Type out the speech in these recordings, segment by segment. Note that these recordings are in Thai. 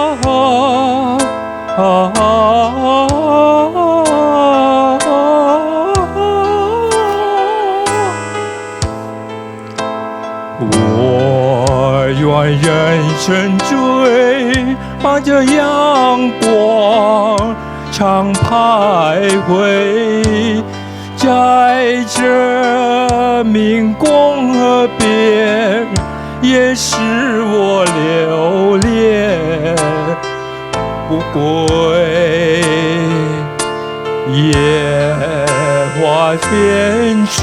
啊啊啊我愿人生追伴着阳光，常徘徊在这民工河边。也使我留恋不归。野花变着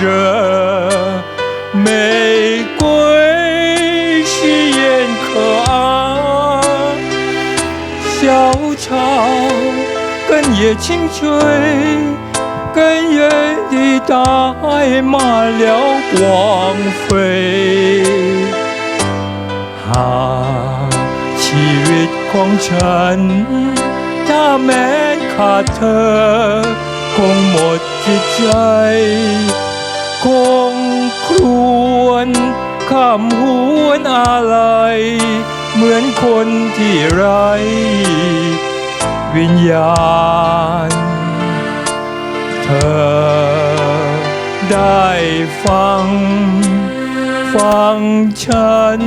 玫瑰，喜艳可爱。小草根也轻吹，更远地带满了光辉。 หา ชีวิตของฉัน ถ้าแม้ขาดเธอ คงหมดจิตใจ คงครวนคำหวนอะไรเหมือนคนที่ไร วิญญาณ เธอได้ฟัง ฟังฉัน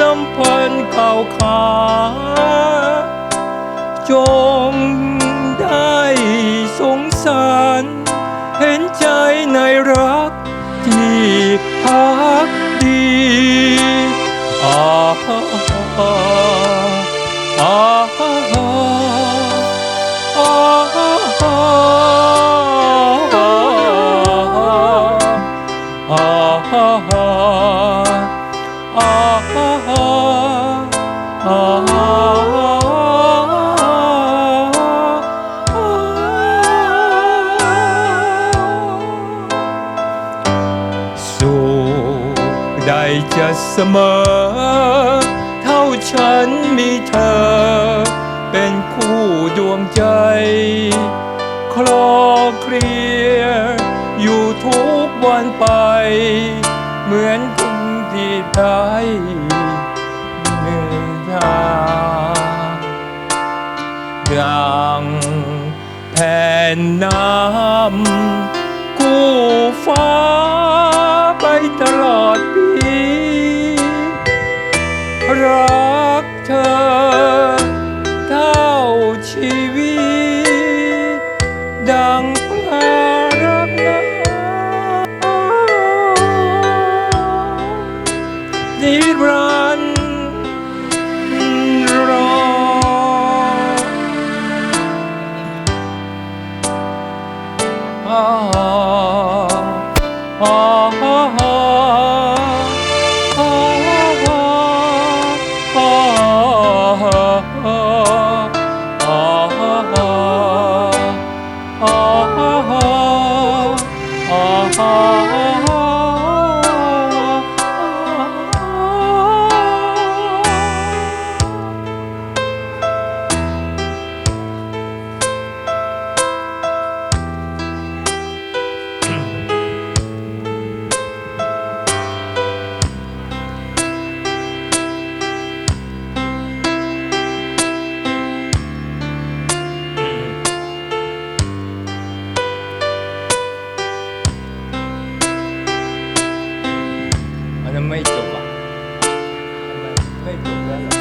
ลำพันข่าขาจงได้สงสาร เห็นใจในรักที่พา สู้ได้จะเสมอ เท่าฉันมีเธอ เป็นคู่ดวงใจ คลอเคลีย กวันไป เหมือนคนที่ได้เหนื่อยยาดังแผ่นน้ำกู้ฟ้าไปตลอดปีรักเธอ อ่ paper.